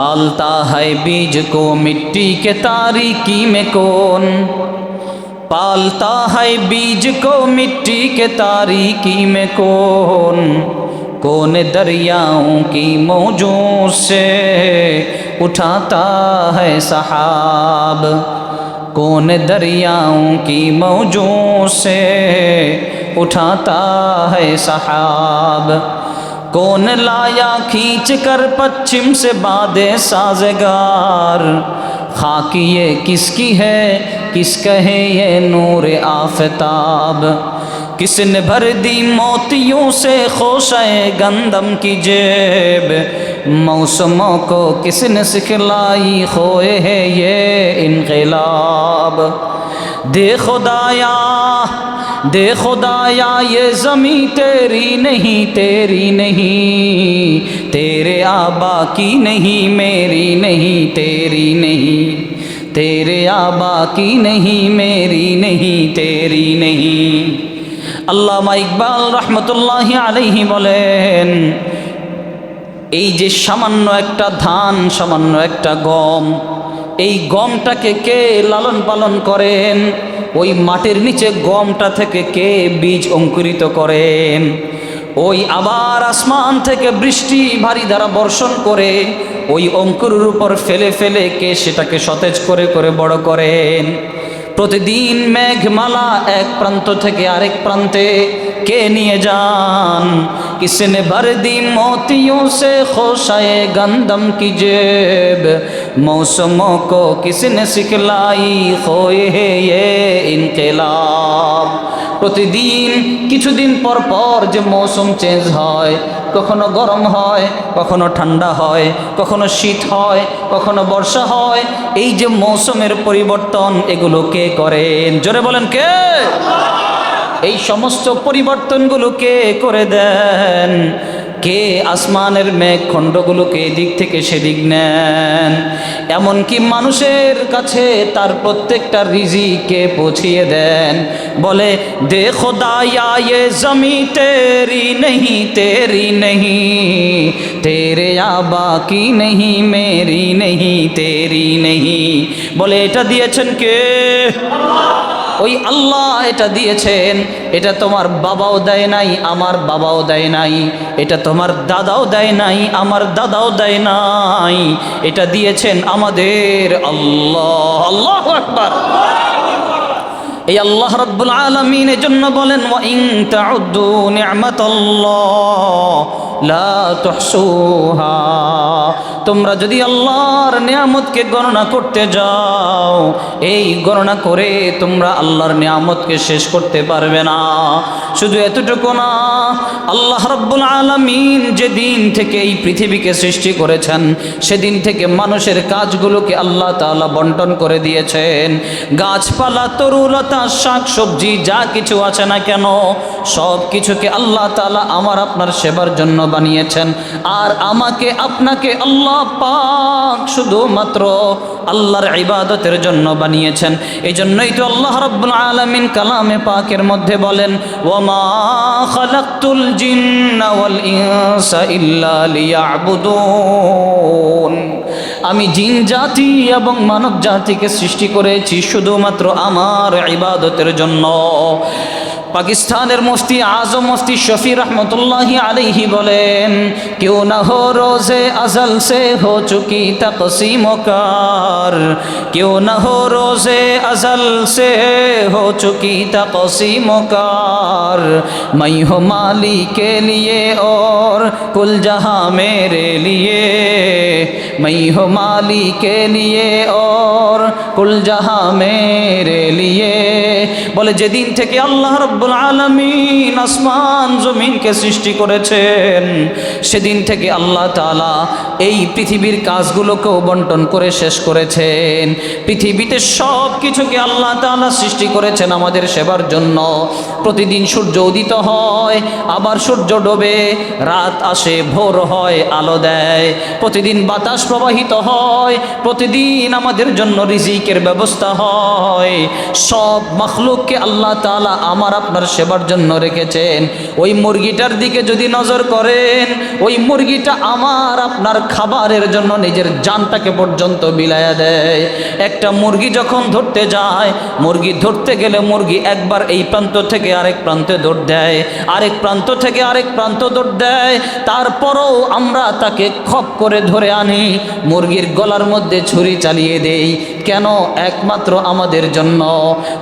पालता है बीज को मिट्टी के तारीकी में कौन पालता है बीज को मिट्टी के तारीकी में कौन कौन दरियाओं की मौजों से उठाता है सहाब कौन दरियाओं की मौजों से उठाता है सहाब کون لایا کھینچ کر پچھم سے باد سازگار؟ خاک یہ کس کی ہے؟ کس کہے یہ نور آفتاب؟ کس نے بھر دی موتیوں سے خوشے گندم کی جیب؟ موسموں کو کس نے سکھلائی کھوئے ہے یہ انقلاب؟ دے خدایا दे खुदाया ये ज़मी तेरी नहीं तेरी नहीं तेरे आबा की नहीं मेरी नहीं तेरी नहीं तेरे आबा की नहीं मेरी नहीं तेरी नहीं আল্লামা ইকবাল রহমতুল্লাহ আলাইহি বলেন এই যে সামান্য একটা ধান সামান্য একটা গম এই গমটাকে কে লালন পালন করেন? ওই মাটির নিচে গমটা থেকে কে বীজ অঙ্কুরিত করেন? ওই আবার আসমান থেকে বৃষ্টি ভারী দ্বারা বর্ষণ করে, ওই অঙ্কুরের উপর ফেলে ফেলে কে সেটাকে সতেজ করে করে বড় করেন? প্রতিদিন মেঘমালা এক প্রান্ত থেকে আরেক প্রান্তে কে নিয়ে যান? কিসনে ভর দি मोतियों से खोशाए गंदम की जेब मौसमों को किसने सिखलाई खोए है ये इनकलाब প্রতিদিন কিছুদিন পর পর যে মৌসুম চেঞ্জ হয় কখনো গরম হয় কখনো ঠান্ডা হয় কখনো শীত হয় কখনো বর্ষা হয় এই যে মৌসুমের পরিবর্তন এগুলো কে করেন জোরে বলেন কে এই সমস্ত পরিবর্তনগুলোকে করে দেন। কে আসমানের মেঘ খণ্ডগুলোকে এদিক থেকে সেদিক নেন। এমনকি মানুষের কাছে তার প্রত্যেকটা রিজিকে পৌঁছিয়ে দেন। বলে, দে খোদায়া জমি তেরি নেহি তেরি নেহি, তেরে আবা কি নেহি, মেরি নেহি, তেরি নেহি। বলে, এটা দিয়েছেন কে? আল্লাহ ওই আল্লাহ এটা দিয়েছেন, এটা তোমার বাবাও দেয় নাই, আমার বাবাও দেয় নাই, এটা তোমার দাদাও দেয় নাই, আমার দাদাও দেয় নাই, এটা দিয়েছেন আমাদের আল্লাহ আল্লাহ আকবার। এই আল্লাহ রব্বুল আলমিনের জন্য বলেন ওয়া ইন তাউদ্দু নি'মাতাল্লাহ, লা তুহসুহা। তোমরা যদি আল্লাহর নিয়ামতকে গণনা করতে যাও, এই গণনা করে তোমরা আল্লাহর নিয়ামতকে শেষ করতে পারবে না। শুধু এতটুকু না, আল্লাহ রব্বুল আলমিন যেদিন থেকে এই পৃথিবীকে সৃষ্টি করেছেন, সেদিন থেকে মানুষের কাজগুলোকে আল্লাহ তাআলা বন্টন করে দিয়েছেন। গাছপালা, তরুলতা শাক সবজি যা কিছু আছে না কেন, সব কিছুকে আল্লাহ তাআলা আমার আপনার সেবার জন্য বানিয়েছেন। আর আমাকে, আপনাকে আল্লাহ পাক শুধুমাত্র আল্লাহর ইবাদতের জন্য বানিয়েছেন। এই জন্যই তো আল্লাহ রাব্বুল আলামিন কালামে পাকের মধ্যে বলেন ওয়ামা আমি জিন জাতি এবং মানব জাতিকে সৃষ্টি করেছি শুধুমাত্র আমার ইবাদতের জন্য। পাকিস্তানের মুফতি আজম মুফতি শফি রহমতুল্লাহ আলহি বলেন, কেউ না হো রোজে আজল সে হো চুকি তকসিম কার। কেউ না হো রোজে আজল সে হো চুকি তকসিম কার। মাই হো মালিক কে লিয়ে ওর কুল জাহা মেরে লিয়ে मैं हो माली के लिए और कुल जहाँ मेरे लिए বলে যেদিন থেকে আল্লাহ রব্বুল আলমিন আসমান জমিনকে সৃষ্টি করেছেন সেদিন থেকে আল্লাহ তালা এই পৃথিবীর কাজগুলোকেও বন্টন করে শেষ করেছেন পৃথিবীতে সব কিছুকে আল্লাহ তালা সৃষ্টি করেছেন আমাদের সেবার জন্য প্রতিদিন সূর্য উদিত হয় আবার সূর্য ডোবে রাত আসে ভোর হয় আলো দেয় প্রতিদিন বাতাস প্রবাহিত হয়, প্রতিদিন আমাদের জন্য রিজিকের ব্যবস্থা হয়। সব মখলুককে আল্লাহ তালা আমার আপনার সেবার জন্য রেখেছেন। ওই মুরগিটার দিকে যদি নজর করেন, ওই মুরগিটা আমার আপনার খাবারের জন্য নিজের জানটাকে পর্যন্ত বিলায়া দেয়। একটা মুরগি যখন ধরতে যায়, মুরগি ধরতে গেলে মুরগি একবার এই প্রান্ত থেকে আরেক প্রান্তে দৌড় দেয়। আরেক প্রান্ত থেকে আরেক প্রান্ত দৌড় দেয়। তারপরও আমরা তাকে খপ করে ধরে আনি। মুরগির গলার মধ্যে ছুরি চালিয়ে দেই। কেন? একমাত্র আমাদের জন্য।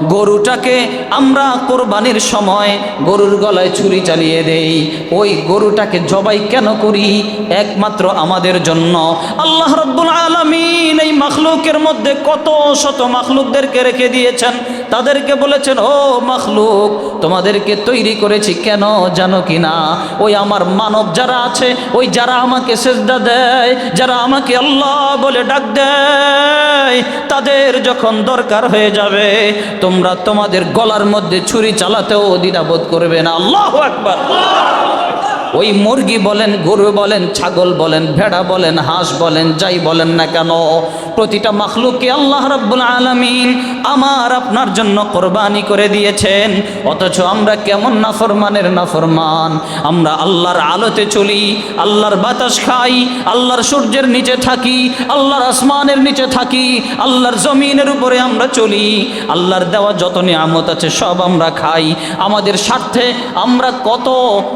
গরুটাকে আমরা কোরবানির সময় গরুর গলায় ছুরি চালিয়ে দেই। ওই গরুটাকে জবাই কেন করি? একমাত্র আমাদের জন্য। আল্লাহ রব্বুল আলমিন এই মাখলুকের মধ্যে কত শত মাখলুকদেরকে রেখে দিয়েছেন। তাদেরকে বলেছেন, ও মাখলুক, তোমাদেরকে তৈরি করেছি কেন জানো কি না? ওই আমার মানব যারা আছে, ওই যারা আমাকে সেজদা দেয়, যারা আমাকে আল্লাহ বলে ডাক দেয়, তাদের যখন দরকার হয়ে যাবে, তোমরা তোমাদের গলার মধ্যে ছুরি চালাতেও দ্বিধাবোধ করবে না। আল্লাহ একবার ওই মুরগি বলেন, গরু বলেন, ছাগল বলেন, ভেড়া বলেন, হাঁস বলেন, যাই বলেন না কেন, প্রতিটা মাখলুককে আল্লাহ রাব্বুল আলামিন আমার আপনার জন্য কোরবানি করে দিয়েছেন। অথচ আমরা কেমন নাফরমানের নাফরমান। আমরা আল্লাহর আলোতে চলি, আল্লাহর বাতাস খাই, আল্লাহর সূর্যের নিচে থাকি, আল্লাহর আসমানের নিচে থাকি, আল্লাহর জমিনের উপরে আমরা চলি। আল্লাহর দেওয়া যত নিয়ামত আছে সব আমরা খাই। আমাদের স্বার্থে আমরা কত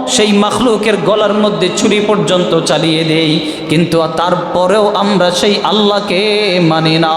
সেই মাখলুকের গলার মধ্যে ছুরি পর্যন্ত চালিয়ে দেই। কিন্তু তারপরেও আমরা সেই আল্লাহকে মানি না।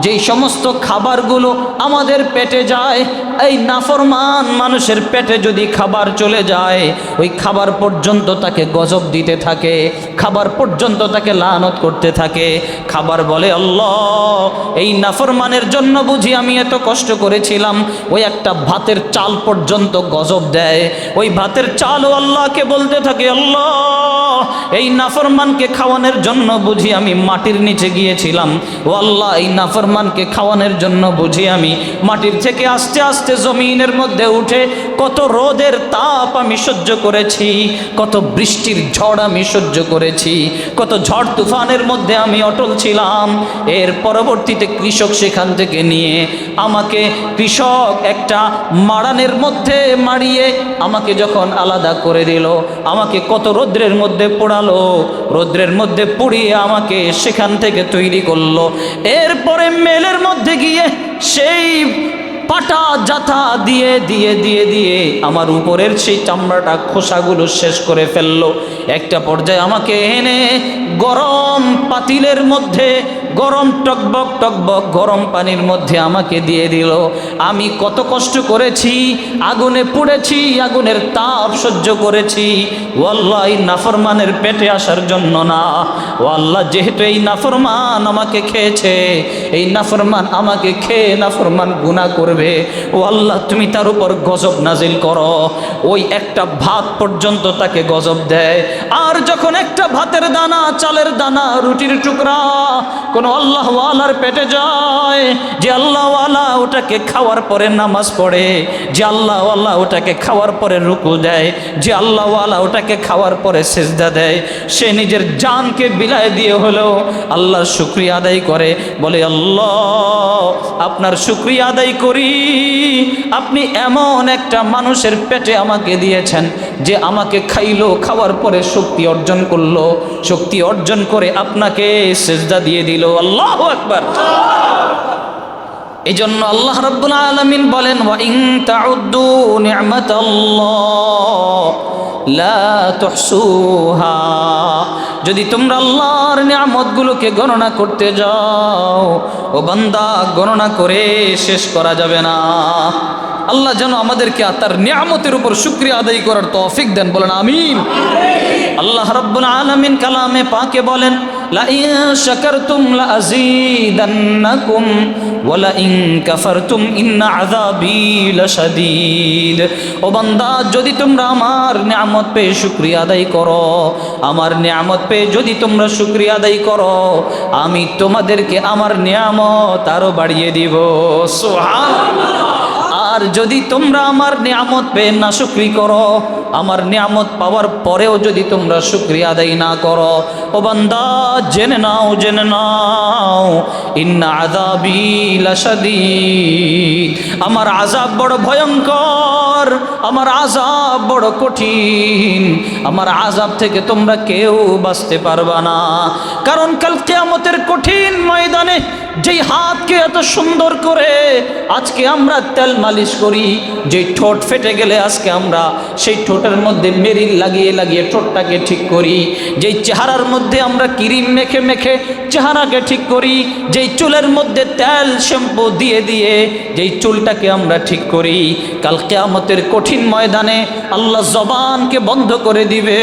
যেই সমস্ত খাবারগুলো আমাদের পেটে যায়, এই নাফরমান মানুষের পেটে যদি খাবার চলে যায়, ওই খাবার পর্যন্ত তাকে গজব দিতে থাকে, খাবার পর্যন্ত তাকে লানত করতে থাকে। খাবার বলে, আল্লাহ, এই নাফরমানের জন্য বুঝি আমি এত কষ্ট করেছিলাম, ওই একটা ভাতের চাল পর্যন্ত গজব দেয়। ওই ভাতের চালও আল্লাহকে বলতে থাকে, আল্লাহ, এই নাফরমানকে খাওয়ানোর জন্য বুঝি আমি মাটির নিচে গিয়েছিলাম। ও আল্লাহ, এই নাফরমানকে খাওয়ানোর জন্য বুঝি আমি মাটির থেকে আস্তে আস্তে জমিনের মধ্যে উঠে কত রোদের তাপ আমি সহ্য করেছি, কত বৃষ্টির ঝড় আমি সহ্য করেছি, কত ঝড় তুফানের মধ্যে আমি অটল ছিলাম। এর পরবর্তীতে কৃষক সেখান থেকে নিয়ে আমাকে কৃষক একটা মাড়ানের মধ্যে মারিয়ে আমাকে যখন আলাদা করে দিল আমাকে কত রৌদ্রের মধ্যে পোড়ালো, রৌদ্রের মধ্যে পুড়িয়ে আমাকে সেখান থেকে তৈরি করল। এরপরে মেলের মধ্যে গিয়ে সেই পাটা জাথা দিয়ে দিয়ে দিয়ে দিয়ে আমার উপরের সেই চামড়াটা, খোসাগুলো শেষ করে ফেলল। একটা পর্যায়ে আমাকে এনে গরম পাতিলের মধ্যে গরম টকবক টকবক গরম পানির মধ্যে আমাকে দিয়ে দিল। আমি কত কষ্ট করেছি, আগুনে পুড়েছি, আগুনের তাপ সহ্য করেছি। ও আল্লাহ এই নাফরমানের পেটে আসার জন্য না। ও আল্লাহ যেহেতু এই নাফরমান আমাকে খেয়েছে, এই নাফরমান আমাকে খেয়ে নাফরমান গুণা করবে। ও আল্লাহ তুমি তার উপর গজব নাজিল করো। ওই একটা ভাত পর্যন্ত তাকে গজব দেয়। আর যখন একটা ভাতের দানা, চালের দানা, রুটির টুকরা কোনো আল্লাহওয়ালার পেটে যায়, যে আল্লাহওয়ালা ওটাকে খাওয়ার পরে নামাজ পড়ে, যে আল্লাহওয়ালা ওটাকে খাওয়ার পরে রুকু দেয়, যে আল্লাহওয়ালা ওটাকে খাওয়ার পরে সেজদা দেয়, সে নিজের জানকে বিলায় দিয়ে হলেও আল্লাহর শুক্রিয়া আদায় করে, বলে, আল্লাহ, আপনার শুক্রিয়া আদায় করি। আপনি এমন একটা মানুষের পেটে আমাকে দিয়েছেন, যে আমাকে খাইলো, খাওয়ার পরে শক্তি অর্জন করল, শক্তি অর্জন করে আপনাকে সেজদা দিয়ে দিল। আল্লাহ একবার এই জন্য আল্লাহ রব্বুল আলমিন বলেন যদি তোমরা আল্লাহর নিয়ামতগুলোকে গণনা করতে যাও, ও বান্দা, গণনা করে শেষ করা যাবে না। আল্লাহ যেন আমাদেরকে তার নিয়ামতের উপর শুক্রিয়া আদায় করার তৌফিক দেন। বলেন, আমিন। আল্লাহ রব্বুল আলামিন কালামে পাকে বলেন শাকারতুম লাযীদান্নাকুম ওয়া লাইন কাফারতুম ইন্না আযাবি লাশাদীদ। ও বান্দা, যদি তোমরা আমার নিয়ামত পেয়ে শুকরিয়া আদায় করো, আমার নিয়ামত পেয়ে যদি তোমরা শুকরিয়া আদায় করো, আমি তোমাদেরকে আমার নিয়ামত আরও বাড়িয়ে দিব। সুবহানাল্লাহ। আর যদি তোমরা আমার নিয়ামত পেয়ে না শুক্রি করো আমার নিয়ামত পাওয়ার পরেও যদি তোমরা শুক্রিয়া আদায় না করো, ও বান্দা, জেনে নাও জেনে নাও, ইন্না আযাবি লাশাদীদ। আমার আযাব বড় ভয়ঙ্কর। আমার আযাব বড় কঠিন। আমার আযাব থেকে তোমরা কেউ বাঁচতে পারবা না। কারণ কাল কিয়ামতের কঠিন ময়দানে যেই হাতকে এত সুন্দর করে আজকে আমরা তেল মালিশ করি, যেই ঠোঁট ফেটে গেলে আজকে আমরা সেই ঠোঁটের মধ্যে মেরিল লাগিয়ে লাগিয়ে ঠোঁটটাকে ঠিক করি। যেই চেহারার মধ্যে আমরা ক্রিম মেখে মেখে চেহারাকে ঠিক করি, যেই চুলের মধ্যে তেল শ্যাম্পু দিয়ে দিয়ে যেই চুলটাকে আমরা ঠিক করি। কাল কেয়ামতের কঠিন ময়দানে আল্লাহ জবানকে বন্ধ করে দিবে।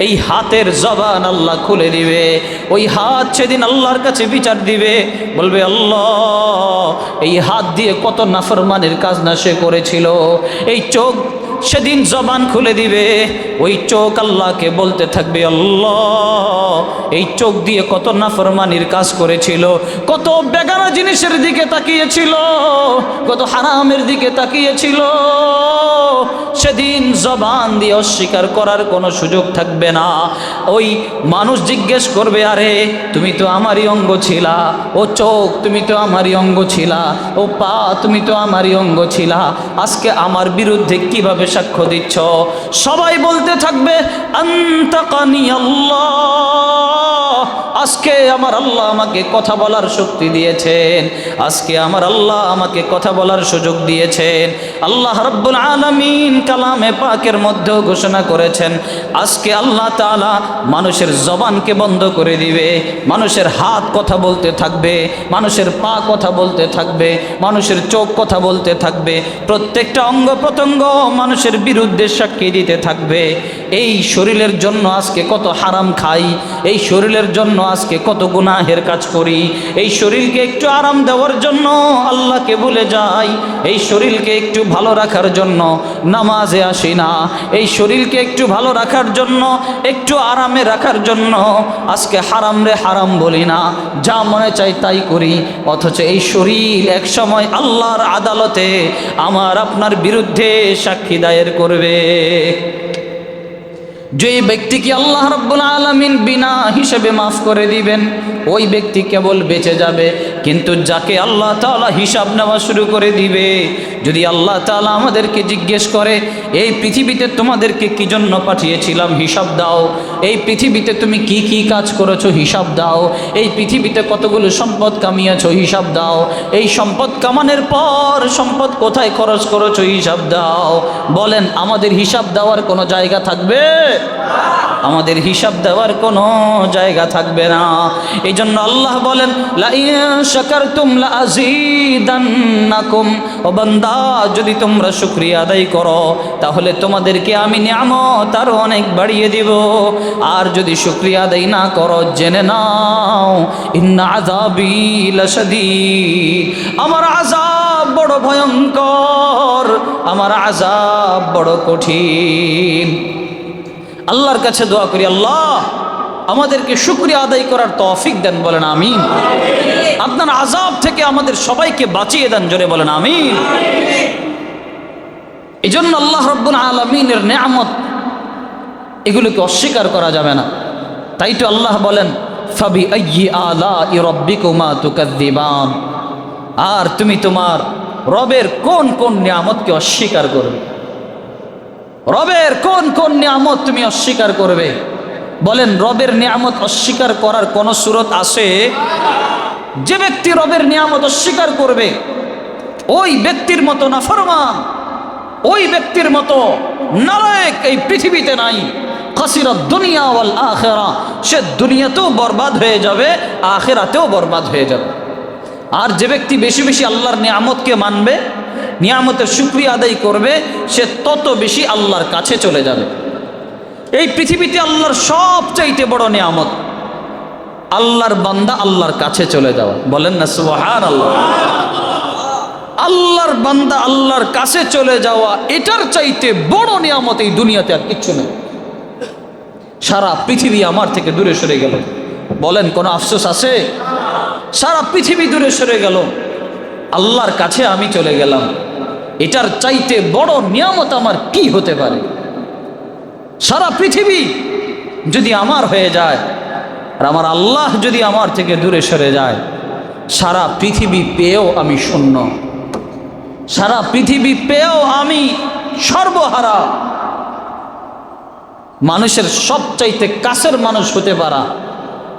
এই হাতের জবান আল্লাহ খুলে দিবে। ওই হাত সেদিন আল্লাহর কাছে বিচার দিবে। বলবে, আল্লাহ, এই হাত দিয়ে কত নাফরমানের কাজ না সে করেছিল। এই চোখ সেদিন জবান খুলে দিবে, ওই চোখ আল্লাহকে বলতে থাকবে, আল্লাহ, এই চোখ দিয়ে কত নাফরমানির কাজ করেছিল, কত বেগানা জিনিসের দিকে তাকিয়েছিল, কত হারামের দিকে তাকিয়েছিল। সেদিন জবান দিয়ে অস্বীকার করার কোনো সুযোগ থাকবে না। ওই মানুষ জিজ্ঞেস করবে, আরে, তুমি তো আমারই অঙ্গ ছিলা, ও চোখ, তুমি তো আমারই অঙ্গ ছিলা, ও পা, তুমি তো আমারই অঙ্গ ছিলা, আজকে আমার বিরুদ্ধে কীভাবে সাক্ষ্য দিচ্ছ। সবাই বলতে থাকবে আন্তকানি আল্লাহ। আজকে আমার আল্লাহ আমাকে কথা বলার শক্তি দিয়েছেন। আজকে আমার আল্লাহ আমাকে কথা বলার সুযোগ দিয়েছেন। আল্লাহ রব্বুল আলমিন কালামে পাকের মধ্যেও ঘোষণা করেছেন, আজকে আল্লাহ তাআলা মানুষের জবানকে বন্ধ করে দিবে, মানুষের হাত কথা বলতে থাকবে, মানুষের পা কথা বলতে থাকবে, মানুষের চোখ কথা বলতে থাকবে, প্রত্যেকটা অঙ্গ প্রত্যঙ্গ মানুষের বিরুদ্ধে সাক্ষী দিতে থাকবে। এই শরীরের জন্য আজকে কত হারাম খাই, এই শরীরের জন্য আজকে কত গুনাহের কাজ করি? এই শরীরকে একটু আরাম দেওয়ার জন্য আল্লাহকে ভুলে যাই। এই শরীরকে একটু ভালো রাখার জন্য নামাজে আসি না। এই শরীরকে একটু ভালো রাখার জন্য, একটু আরামে রাখার জন্য আজকে হারাম রে হারাম বলি না। যা মনে চাই তাই করি। অথচ এই শরীর এক সময় আল্লাহর আদালতে আমার আপনার বিরুদ্ধে সাক্ষী দায়ের করবে। যে ব্যক্তিকে আল্লাহ রব্বুল আলমিন বিনা হিসেবে মাফ করে দিবেন, ওই ব্যক্তি কেবল বেঁচে যাবে। কিন্তু যাকে আল্লাহ তাআলা হিসাব নেওয়া শুরু করে দিবে, যদি আল্লাহ তাআলা আমাদেরকে জিজ্ঞেস করে, এই পৃথিবীতে তোমাদেরকে কি জন্য পাঠিয়েছিলাম হিসাব দাও? এই পৃথিবীতে তুমি কি কি কাজ করেছ হিসাব দাও? এই পৃথিবীতে কতগুলো সম্পদ কামিয়েছো হিসাব দাও? এই সম্পদ কামানোর পর সম্পদ কোথায় খরচ করেছ হিসাব দাও। বলেন, আমাদের হিসাব দেওয়ার কোনো জায়গা থাকবে? আমাদের হিসাব দেওয়ার কোনো জায়গা থাকবে না। এই জন্য আল্লাহ বলেন ও যদি তোমরা শুকরিয়া আদায় করো, তাহলে তোমাদেরকে আমি নিয়ামত আরও অনেক বাড়িয়ে দিব। আর যদি শুকরিয়া আদায় না করো, জেনে নাও, ইন্না লাশাদীদ। আমার আযাব বড় ভয়ঙ্কর, আমার আযাব বড় কঠিন। আল্লাহর কাছে দোয়া করি, আল্লাহ, আমাদেরকে শুক্রিয়া আদায় করার তৌফিক দেন, বলেন আমিন। আপনার আজাব থেকে আমাদের সবাইকে বাঁচিয়ে দেন, জোরে বলেন আমিন। এই জন্য আল্লাহ রব্বুল আলমিনের নেয়ামত, এগুলোকে অস্বীকার করা যাবে না। তাই তো আল্লাহ বলেন, ফাবি আলা তুকাদ্দিবান আর তুমি তোমার রবের কোন কোন নিয়ামতকে অস্বীকার করবে? রবের কোন কোন নিয়ামত তুমি অস্বীকার করবে? বলেন, রবের নিয়ামত অস্বীকার করার কোন সুরত আছে? যে ব্যক্তি রবের নিয়ামত অস্বীকার করবে, ওই ব্যক্তির মতো না ফরমান ওই ব্যক্তির মতো নারায়ক এই পৃথিবীতে নাই। খাসিরত দুনিয়া ওয়াল আখেরা, সে দুনিয়াতেও বরবাদ হয়ে যাবে, আখেরাতেও বরবাদ হয়ে যাবে। আর যে ব্যক্তি বেশি বেশি আল্লাহর নিয়ামতকে মানবে নিয়ামতের শুক্রিয়া আদায় করবে, সে তত বেশি আল্লাহর কাছে চলে যাবে। এই পৃথিবীতে আল্লাহর সবচাইতে বড় নিয়ামত, আল্লাহর বান্দা আল্লাহর কাছে চলে যাওয়া। বলেন না সুবহান আল্লাহ আল্লাহর বান্দা আল্লাহর কাছে চলে যাওয়া, এটার চাইতে বড় নিয়ামত এই দুনিয়াতে আর কিচ্ছু নেই। সারা পৃথিবী আমার থেকে দূরে সরে গেল। বলেন, কোনো আফসোস আছে? সারা পৃথিবী দূরে সরে গেল। আল্লাহর কাছে আমি চলে গেলাম। এটার চাইতে বড় নিয়ামত আমার কি হতে পারে? সারা পৃথিবী যদি আমার হয়ে যায় আর আমার আল্লাহ যদি আমার থেকে দূরে সরে যায়, সারা পৃথিবী পেয়েও আমি শূন্য। সারা পৃথিবী পেয়েও আমি সর্বহারা। মানুষের সবচাইতে কাছের মানুষ হতে পারা,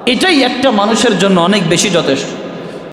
এটাই একটা মানুষের জন্য অনেক বেশি যথেষ্ট।